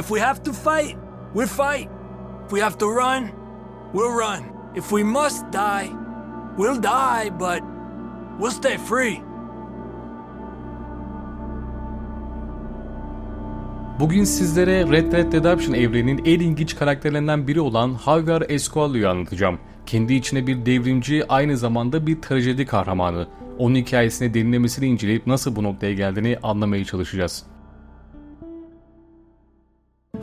If we have to fight, we'll fight. If we have to run, we'll run. If we must die, we'll die, but we'll stay free. Bugün sizlere Red Dead Redemption evreninin en ilginç karakterlerinden biri olan Javier Escualo'yu anlatacağım. Kendi içine bir devrimci, aynı zamanda bir trajedi kahramanı. Onun hikayesini derinlemesine inceleyip nasıl bu noktaya geldiğini anlamaya çalışacağız.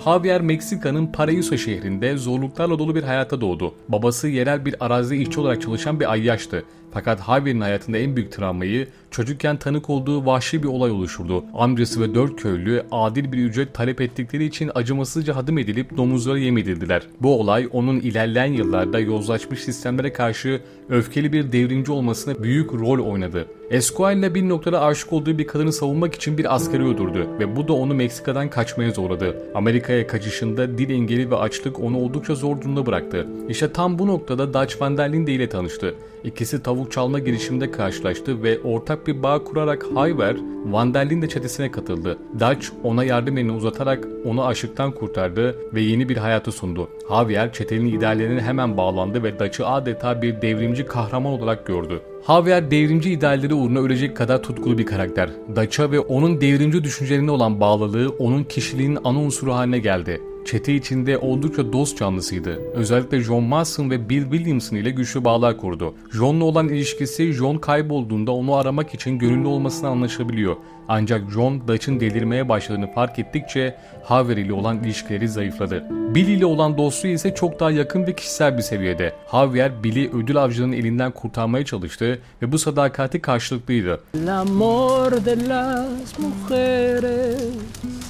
Javier Meksika'nın Paraíso şehrinde zorluklarla dolu bir hayata doğdu. Babası yerel bir arazi işçi olarak çalışan bir ayyaştı. Fakat Javier'in hayatında en büyük travmayı çocukken tanık olduğu vahşi bir olay oluşturdu. Amcası ve dört köylü adil bir ücret talep ettikleri için acımasızca hadım edilip domuzlara yem edildiler. Bu olay onun ilerleyen yıllarda yozlaşmış sistemlere karşı öfkeli bir devrimci olmasına büyük rol oynadı. Esquire bir noktada aşık olduğu bir kadını savunmak için bir askeri öldürdü ve bu da onu Meksika'dan kaçmaya zorladı. Amerika'ya kaçışında dil engeli ve açlık onu oldukça zor durumda bıraktı. İşte tam bu noktada Dutch Van der Linde ile tanıştı. İkisi tavuk çalma girişiminde karşılaştı ve ortak bir bağ kurarak Hayver, Van der Linde çetesine katıldı. Dutch ona yardım elini uzatarak onu açlıktan kurtardı ve yeni bir hayatı sundu. Javier çetenin ideallerine hemen bağlandı ve Dutch'ı adeta bir devrimci kahraman olarak gördü. Javier devrimci idealleri uğruna ölecek kadar tutkulu bir karakter. Dutch'a ve onun devrimci düşüncelerine olan bağlılığı onun kişiliğinin ana unsuru haline geldi. Çete içinde oldukça dost canlısıydı. Özellikle John Marston ve Bill Williamson ile güçlü bağlar kurdu. John'la olan ilişkisi John kaybolduğunda onu aramak için gönüllü olmasına anlaşabiliyor. Ancak John Dutch'ın delirmeye başladığını fark ettikçe Javier ile olan ilişkileri zayıfladı. Bill ile olan dostluğu ise çok daha yakın ve kişisel bir seviyede. Javier Bill'i ödül avcılarının elinden kurtarmaya çalıştı ve bu sadakati karşılıklıydı. El de las mujeres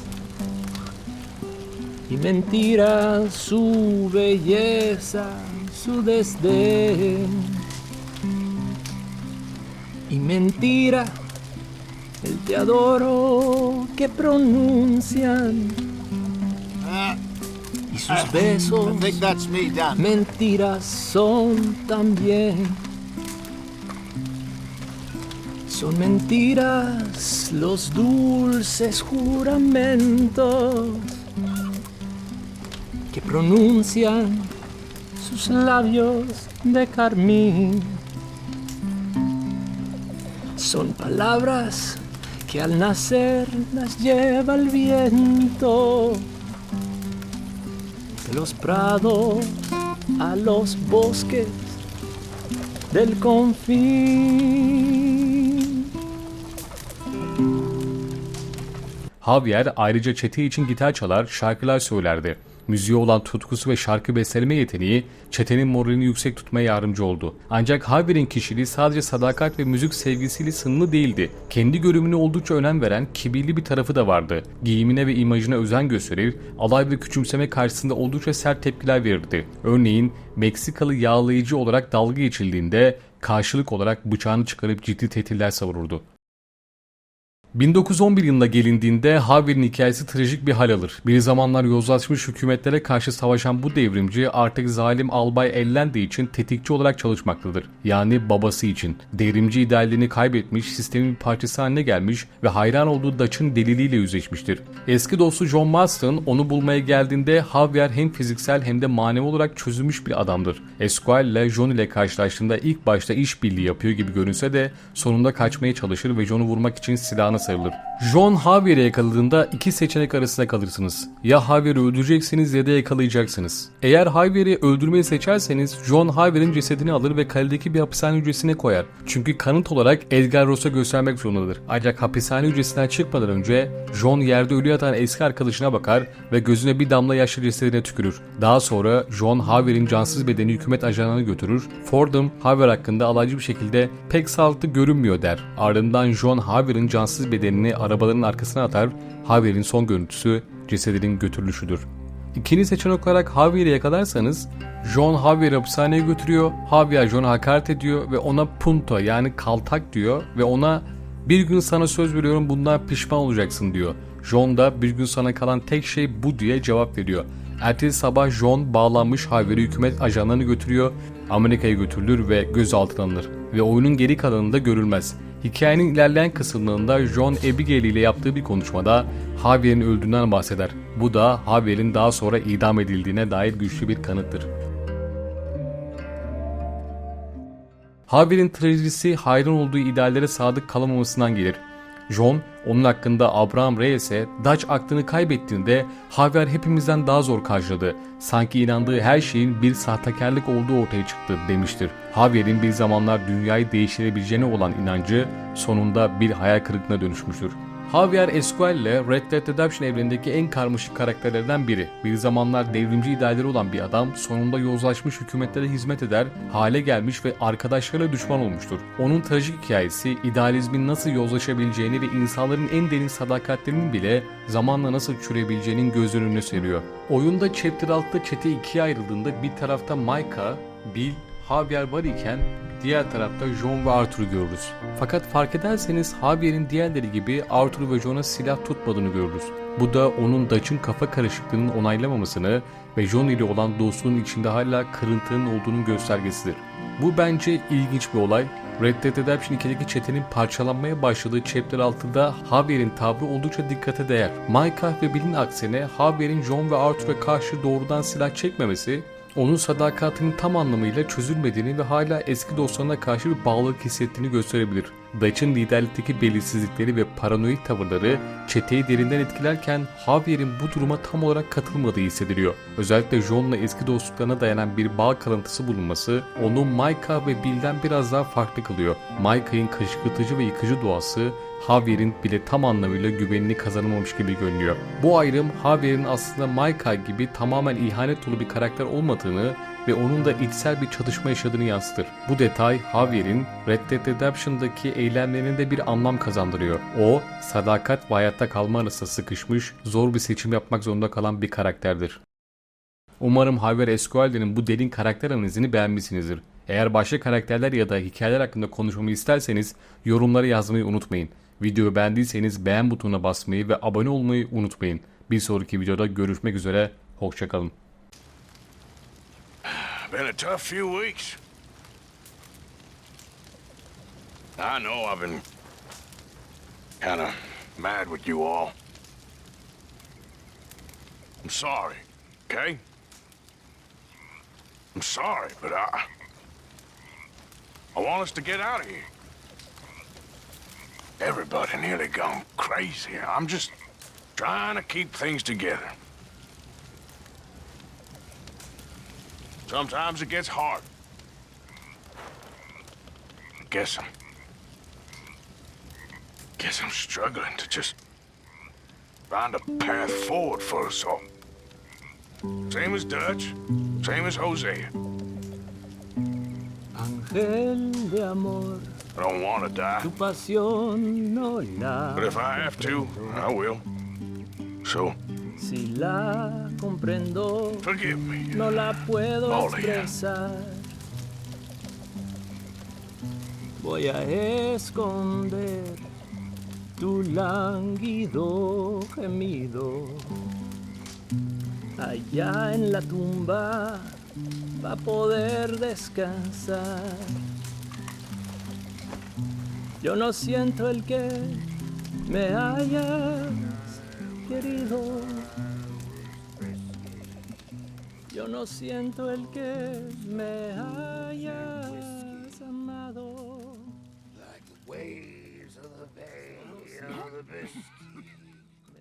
y mentira su belleza, su desdén. Y mentira el te adoro que pronuncian y sus besos. I think that's me done. Mentiras son también. Son mentiras los dulces juramentos que pronuncian sus labios de carmín. Son palabras que al nacer las lleva el viento de los prados a los bosques del confín. Javier ayrıca çete için gitar çalar, şarkılar söylerdi. Müziğe olan tutkusu ve şarkı besteleme yeteneği çetenin moralini yüksek tutmaya yardımcı oldu. Ancak Javier'in kişiliği sadece sadakat ve müzik sevgisiyle sınırlı değildi. Kendi görümüne oldukça önem veren kibirli bir tarafı da vardı. Giyimine ve imajına özen gösterir, alay ve küçümseme karşısında oldukça sert tepkiler verirdi. Örneğin Meksikalı yağlayıcı olarak dalga geçildiğinde karşılık olarak bıçağını çıkarıp ciddi tehditler savururdu. 1911 yılında gelindiğinde Javier'in hikayesi trajik bir hal alır. Bir zamanlar yozlaşmış hükümetlere karşı savaşan bu devrimci artık zalim albay Ellendi için tetikçi olarak çalışmaktadır. Yani babası için. Devrimci ideallerini kaybetmiş, sistemin bir parçası haline gelmiş ve hayran olduğu Dutch'ın deliliğiyle yüzleşmiştir. Eski dostu John Marston onu bulmaya geldiğinde Javier hem fiziksel hem de manevi olarak çözülmüş bir adamdır. Esquire ile John ile karşılaştığında ilk başta işbirliği yapıyor gibi görünse de sonunda kaçmaya çalışır ve John'u vurmak için silahına sarılır. John Javier'i yakaladığında iki seçenek arasında kalırsınız. Ya Javier'i öldüreceksiniz ya da yakalayacaksınız. Eğer Javier'i öldürmeyi seçerseniz John Javier'in cesedini alır ve kaledeki bir hapishane hücresine koyar. Çünkü kanıt olarak Edgar Ross'a göstermek zorundadır. Ancak hapishane hücresinden çıkmadan önce John yerde ölü yatan eski arkadaşına bakar ve gözüne bir damla yaşlı cesedine tükürür. Daha sonra John Javier'in cansız bedeni hükümet ajanına götürür. Fordham Javier hakkında alaycı bir şekilde pek sağlıklı görünmüyor der. Ardından John Javier'in cansız bedenini arabaların arkasına atar. Javier'in son görüntüsü cesedinin götürülüşüdür. İkinci seçenek olarak Javier'i yakalarsanız John Javier'i hapishaneye götürüyor. Javier John'a hakaret ediyor ve ona punto yani kaltak diyor ve ona bir gün sana söz veriyorum bundan pişman olacaksın diyor. John da bir gün sana kalan tek şey bu diye cevap veriyor. Ertesi sabah John bağlanmış Javier'i hükümet ajanlarını götürüyor. Amerika'ya götürülür ve gözaltına alınır. Ve oyunun geri kalanında görülmez. Hikayenin ilerleyen kısımlarında John Abigail ile yaptığı bir konuşmada Javier'in öldüğünden bahseder. Bu da Javier'in daha sonra idam edildiğine dair güçlü bir kanıttır. Javier'in trajedisi hayran olduğu ideallere sadık kalamamasından gelir. John, onun hakkında Abraham Reyes'e Dutch aklını kaybettiğinde Javier hepimizden daha zor karşıladı. Sanki inandığı her şeyin bir sahtekarlık olduğu ortaya çıktı demiştir. Javier'in bir zamanlar dünyayı değiştirebileceğine olan inancı sonunda bir hayal kırıklığına dönüşmüştür. Javier Esquelle, Red Dead Redemption evrenindeki en karmaşık karakterlerden biri. Bir zamanlar devrimci idealleri olan bir adam sonunda yozlaşmış hükümetlere hizmet eder, hale gelmiş ve arkadaşlarıyla düşman olmuştur. Onun trajik hikayesi idealizmin nasıl yozlaşabileceğini ve insanların en derin sadakatlerinin bile zamanla nasıl çürüyebileceğinin göz önüne seriyor. Oyunda Chapter 6'da çete ikiye ayrıldığında bir tarafta Micah, Bill, Javier var iken diğer tarafta John ve Arthur'u görürüz. Fakat fark ederseniz Javier'in diğerleri gibi Arthur ve John'a silah tutmadığını görürüz. Bu da onun Dutch'ın kafa karışıklığının onaylamamasını ve John ile olan dostluğun içinde hala kırıntının olduğunun göstergesidir. Bu bence ilginç bir olay. Red Dead Redemption 2'deki çetenin parçalanmaya başladığı Chapter 6'da Javier'in tavrı oldukça dikkate değer. Micah ve Bill'in aksine Javier'in John ve Arthur'a karşı doğrudan silah çekmemesi onun sadakatinin tam anlamıyla çözülmediğini ve hala eski dostlarına karşı bir bağlılık hissettiğini gösterebilir. Dutch'ın liderlikteki belirsizlikleri ve paranoid tavırları çeteyi derinden etkilerken Javier'in bu duruma tam olarak katılmadığı hissediliyor. Özellikle John'la eski dostluklarına dayanan bir bağ kalıntısı bulunması onu Micah ve Bill'den biraz daha farklı kılıyor. Micah'in kışkırtıcı ve yıkıcı doğası Javier'in bile tam anlamıyla güvenini kazanamamış gibi görünüyor. Bu ayrım Javier'in aslında Micah gibi tamamen ihanet dolu bir karakter olmadığını ve onun da içsel bir çatışma yaşadığını yansıtır. Bu detay Javier'in Red Dead Redemption'daki eylemlerinde bir anlam kazandırıyor. O, sadakat ve hayatta kalma arasında sıkışmış, zor bir seçim yapmak zorunda kalan bir karakterdir. Umarım Javier Escuelde'nin bu derin karakter analizini beğenmişsinizdir. Eğer başka karakterler ya da hikayeler hakkında konuşmamı isterseniz yorumlara yazmayı unutmayın. Videoyu beğendiyseniz beğen butonuna basmayı ve abone olmayı unutmayın. Bir sonraki videoda görüşmek üzere, hoşçakalın. Been a tough few weeks. I know I've been kind of mad with you all. I'm sorry, okay? I'm sorry, but I. I want us to get out of here. Everybody nearly gone crazy. I'm just trying to keep things together. Sometimes it gets hard. Guess I'm. Guess I'm struggling to just find a path forward for us all. Same as Dutch, same as Hosea. Ángel de amor, I don't want to die, tu pasión no la. but if I have to, I will. So, Si la comprendo, forgive me. no la puedo All expresar. Voy a esconder tu lánguido gemido. Allá en la tumba va a poder descansar. Yo no siento el que me hayas querido. Yo no siento el que me hayas amado.